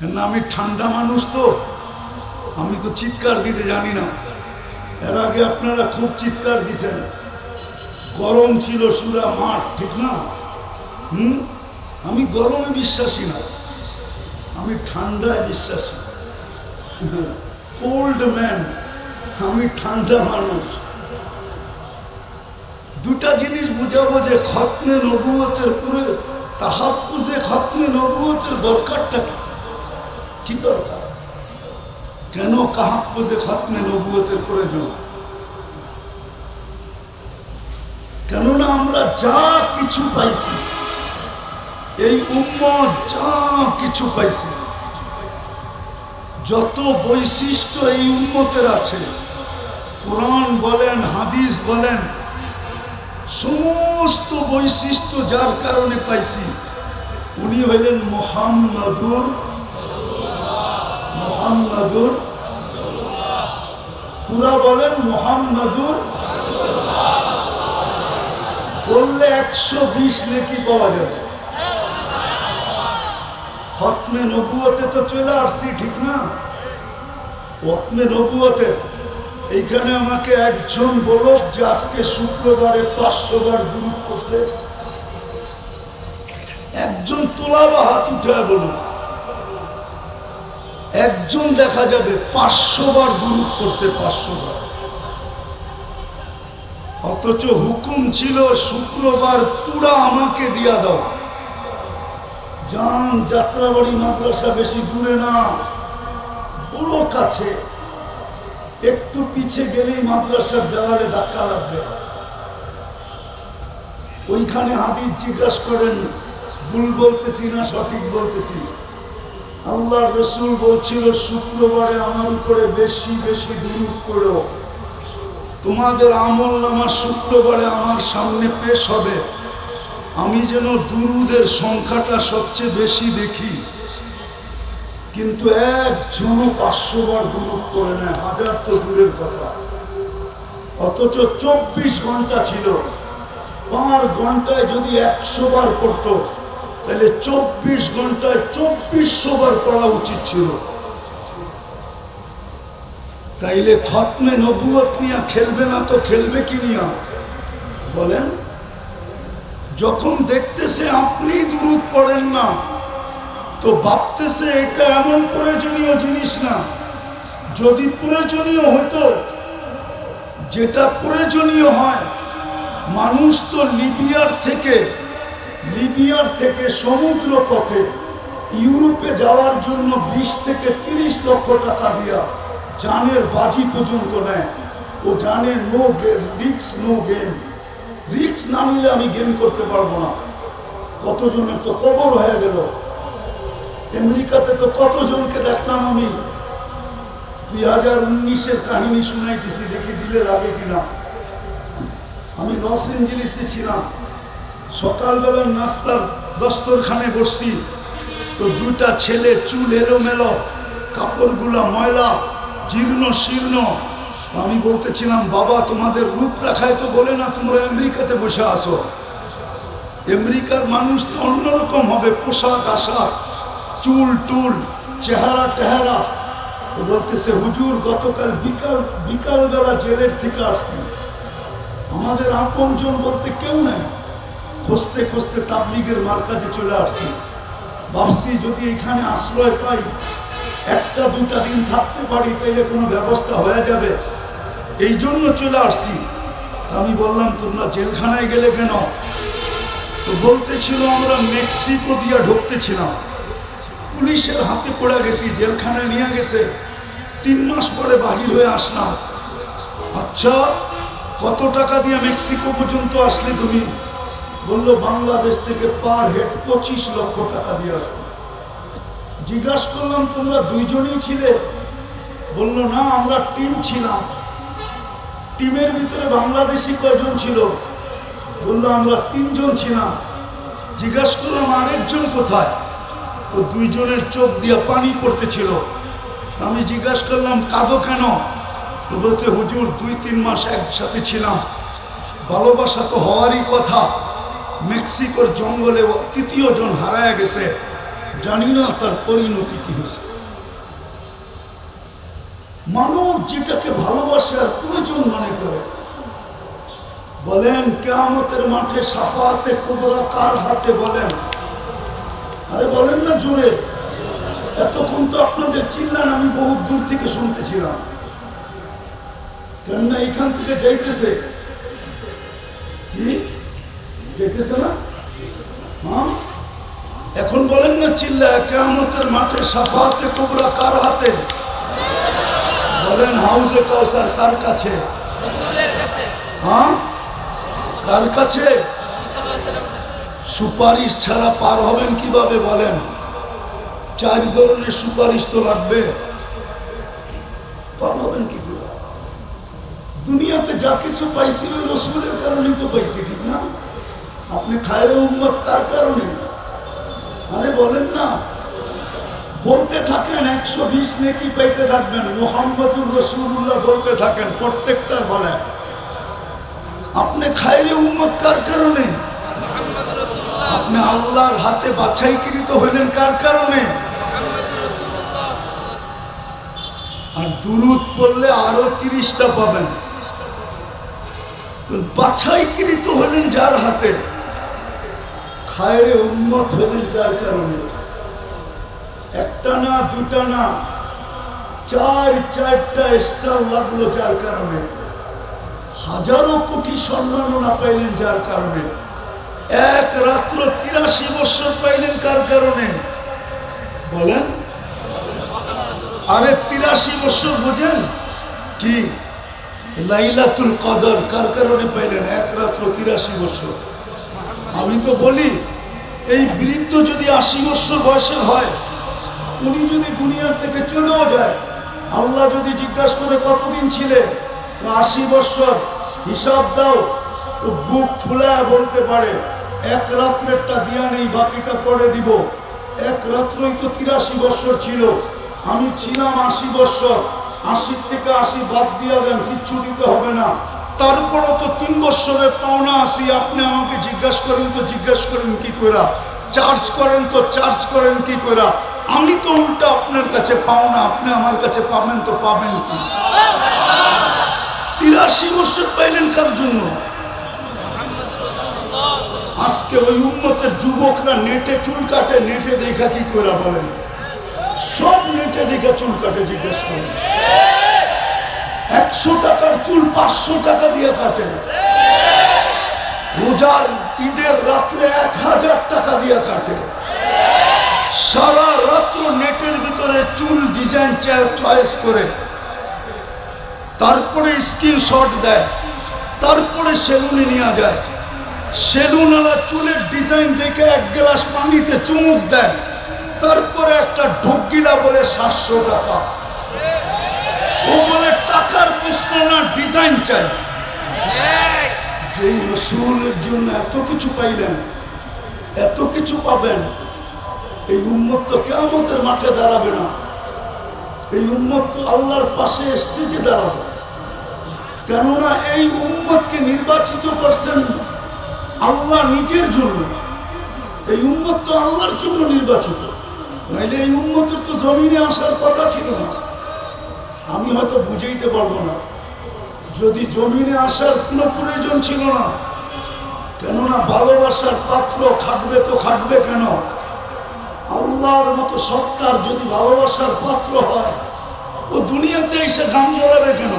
কেননা আমি ঠান্ডা মানুষ তো। আমি তো চিৎকার দিতে জানি না। এর আগে আপনারা খুব চিৎকার দিছেন। গরম ছিল সুরা মাঠ, ঠিক না? হুম? আমি গরমে বিশ্বাসী না। আমি ঠান্ডায় বিশ্বাসী। কোল্ড ম্যান, আমি ঠান্ডা মানুষ। দুটা জিনিস বুঝাবো যে খতনে নবুয়তের পুরে তাহাফুজে খতনে নবুয়তের দরকারটা কি? কি দরকার? কেন কাহাফুজে খতনে নবুয়তের প্রয়োজন? কেননা আমরা যা কিছু পাইছি, এই উম্মত যা কিছু পাইছে, যত বৈশিষ্ট্য এই উম্মতের আছে, কোরআন বলেন, হাদিস বলেন, সমস্ত বৈশিষ্ট্য যার কারণে পাইছি, উনি হইলেন মোহাম্মদুর মোহাম্মদুর পুরা বলেন মোহাম্মদুর বললে একশো বিশ লেখি পাওয়া যাবে। নবুয়তে তো চলে আসছি, ঠিক না? নবুয়তে। এইখানে আমাকে একজন বলো যে আজকে শুক্রবারে পাঁচশো বার করছে একজন তোলা বা হাত উঠে বলুন একজন দেখা যাবে পাঁচশো বার গুরু করছে, পাঁচশো বার। অথচ হুকুম ছিল, শুক্রবার পুরা আমাকে দিয়া দাও। যান যাত্রাবাড়ি, মাদ্রাসা বেশি দূরে না, বড় কাছে। একটু পিছে গেলেই মাদ্রাসার দেওয়ালে ধাক্কা লাগবে। ওইখানে হাদিস জিজ্ঞাসা করেন, ভুল বলতেছি না, সঠিক বলতেছি? আল্লাহ রসুল বলছিল, শুক্রবারে আমার উপরে বেশি বেশি দূর করো তোমাদের আমল নামা শুক্রবারে আমার সামনে পেশ হবে। আমি যেন দুরুদের সংখ্যাটা সবচেয়ে বেশি দেখি। কিন্তু একজনও পাঁচশো বার দুরুদ করে নেয় হাজার তো দূরের কথা। অথচ চব্বিশ ঘণ্টা ছিল। পার ঘন্টায় যদি একশো বার করতো তাহলে চব্বিশ ঘন্টায় চব্বিশশো বার পড়া উচিত ছিল। তাইলে খতমে নবুয়ত নিয়ে খেলবে না তো খেলবে কি নিয়া? বলেন। যখন দেখতেছে আপনি দূরত পড়েন না, তো ভাবতেছে এটা এমন প্রয়োজনীয় জিনিস না। যদি প্রয়োজনীয় হতো যেটা প্রয়োজনীয় হয়, মানুষ তো লিবিয়ার থেকে লিবিয়ার থেকে সমুদ্র পথে ইউরোপে যাওয়ার জন্য বিশ থেকে তিরিশ লক্ষ টাকা দিয়া জানের বাজি পর্যন্ত নেয়। ও জানে নো রিক্স নো গেম রিক্স না নিলে আমি গেম করতে পারব না। কতজনের তো কবর হয়ে গেল। আমেরিকাতে তো কতজনকে দেখলাম আমি? দুই হাজার উনিশের কাহিনী শুনাইতেছি, দেখি দিলে লাগে কিনা। আমি লস এঞ্জেলিসে ছিলাম। সকালবেলার নাস্তার দস্তরখানে বসছি। তো দুটা ছেলে চুল এলোমেলো, কাপড়গুলা ময়লা, জীর্ণ শীর্ণ। আমি বলতেছিলাম, বাবা, তোমাদের রূপ রাখায় তো বলে না তোমরা আমেরিকাতে বসে আসো আমেরিকার মানুষ তো অন্যরকম হবে, পোশাক, আশাক, চুল, টুল, চেহারা, টেহারা। বলতেছে, হুজুর, গতকাল বিকাল, বিকালবেলা জেলের থেকে আসছি। আমাদের আপনজন বলতে কেউ নেই। খুঁজতে খুঁজতে তাবলিগের মার কাছে চলে আসছি। ভাবছি যদি এখানে আশ্রয় পাই, একটা দুটা দিন থাকতে পারি, তাইলে কোনো ব্যবস্থা হয়ে যাবে। এই জন্য চলে আসছি। আমি বললাম, তোমরা জেলখানায় গেলে কেন? তো বলতেছিল, আমরা মেক্সিকো দিয়ে ঢুকতেছিলাম। পুলিশের হাতে পড়ে গেছি, জেলখানায় নিয়ে গেছে। তিন মাস পরে বাহির হয়ে আসলাম। আচ্ছা কত টাকা দিয়ে মেক্সিকো পর্যন্ত আসলে তুমি? বলল, বাংলাদেশ থেকে পার হেড পঁচিশ লক্ষ টাকা দিয়ে আসছে। জিজ্ঞাসা করলাম, তোমরা দুইজনই ছিলে? বলল, না, আমরা টিম ছিলাম। টিমের ভিতরে বাংলাদেশি কয়জন ছিল? বলল, আমরা তিনজন ছিলাম। জিজ্ঞাসা করলাম, আরেকজন কোথায়? তো দুইজনের চোখ দিয়ে পানি পড়তেছিল। আমি জিজ্ঞাসা করলাম, কাঁদো কেন? তো বলছে, হুজুর, দুই, তিন মাস একসাথে ছিলাম। ভালোবাসা তো হওয়ারই কথা। মেক্সিকোর জঙ্গলে তৃতীয় জন হারায় গেছে। জানি না তার পরিণতি কি হয়েছে। মানব যেটাকে ভালোবাসার প্রয়োজন মনে করে। বলেন, কেয়ামতের মাঠে সাফাতে কুবরা কার হাতে বলেন? আরে বলেন না জোরে। এতক্ষণ তো আপনাদের চিল্লান, আমি বহু দূর থেকে শুনতেছিলাম। কেননা এখান থেকে যাইতেছে। হ্যাঁ এখন বলেন না চিল্লা কেয়ামতের মাঠে সাফাতে কুবরা কার হাতে? বলেন, হাউজে কাউসার কার কাছে? হ্যাঁ কার কাছে? সুপারিশ ছাড়া পার হবেন কীভাবে বলেন? চার ধরনের সুপারিশ তো লাগবে। পার হবেন কি দুনিয়াতে যা কিছু পাইছি রসুলের কারণেই তো পাইছি, ঠিক না? আপনি খায়ের উম্মত কার কারণে? আরে বলেন না। বলতে থাকেন, একশো বিশ নেকি পাইতে থাকবেন। মোহাম্মদুর রসুল্লাহ বলতে থাকেন, প্রত্যেকটার বলে। আপনি খাইলে উম্মত কার কারণে? আপনি আল্লাহর হাতে বাছাইকৃত হইলেন কার কারণে? আর দুরুদ পড়লে আরও তিরিশটা পাবেন। বাছাইকৃত হলেন যার হাতে? খায়রে উন্মত হলেন যার কারণে। একটা না, দুটা না, চার, চারটা স্টার লাগল যার কারণে। হাজারো কোটি সম্মাননা পাইলেন যার কারণে। এক রাত্র তিরাশি বছর পাইলেন কার কারণে? বলেন। আরে তিরাশি বছর বোঝেন? কি? লাইলাতুল কদর কার কারণে পাইলেন? এক রাত্র তিরাশি বছর। আমি তো বলি, এই বৃদ্ধ যদি আশি বছর বয়সের হয়, উনি যদি দুনিয়ার থেকে চলেও যায়, আল্লাহ যদি জিজ্ঞাসা করে কতদিন ছিলেন আশি বছর, হিসাব দাও তো বুক ফুলায় বলতে পারে, এক রাত্রেরটা দিয়া নেই, বাকিটা পরে দিব। এক রাত্রই তো তিরাশি বছর ছিল, আমি ছিলাম আশি বছর, আশির থেকে আশি বাদ দিয়া দেন, কিচ্ছু দিতে হবে না। তারপরও তো তিন বছরের পাওনা আসি আপনি আমাকে জিজ্ঞাসা করেন তো জিজ্ঞাসা করেন কি করে চার্জ করেন তো চার্জ করেন কি করে আমি তো উল্টা আপনার কাছে পাওনা, আপনি আমার কাছে পাবেন তো পাবেন কি? তিরাশি বছর পাইলেন কার জন্য? আজকে ওই উন্নতের যুবকরা নেটে চুল কাটে, নেটে দেখা কি করে বলেন? সব নেটে দেখা চুল কাটে, জিজ্ঞেস করেন। একশো টাকার চুল পাঁচশো টাকা দিয়ে কাটে। রোজার ঈদের রাত্রে এক হাজার টাকা দিয়ে কাটে। সারা রাত্র নেটের ভিতরে চুল ডিজাইন চয়েস করে। তারপরে স্ক্রিনশট দেয়। তারপরে সেলুনে নেওয়া যায়। সেলুনওয়ালা চুলের ডিজাইন দেখে এক গ্লাস পানিতে চুমুক দেয়। তারপরে একটা ঢুকিলা বলে সাতশো টাকা। ও বলে টাকার প্রশ্ন না ডিজাইন চাই যেই রসুলের জন্য এত কিছু পাইলেন এত কিছু পাবেন এই উন্মত তো কেমতের মাঠে দাঁড়াবে না। এই উন্মত তো আল্লাহর পাশে স্টেজে দাঁড়াবে। কেননা এই উম্মতকে নির্বাচিত করছেন আল্লাহ নিজের জন্য। এই উম্মত তো আল্লাহর জন্য নির্বাচিত। নাইলে এই উম্মতের তো জমিনে আসার কথা ছিল না। আমি হয়তো বুঝাইতে পারব না। যদি জমিনে আসার কোনো প্রয়োজন ছিল না, কেননা ভালোবাসার পাত্র খাটবে তো খাটবে কেন? আল্লাহর মতো সত্তার যদি ভালোবাসার পাত্র হয়, ও দুনিয়াতে এসে গান জড়াবে কেন?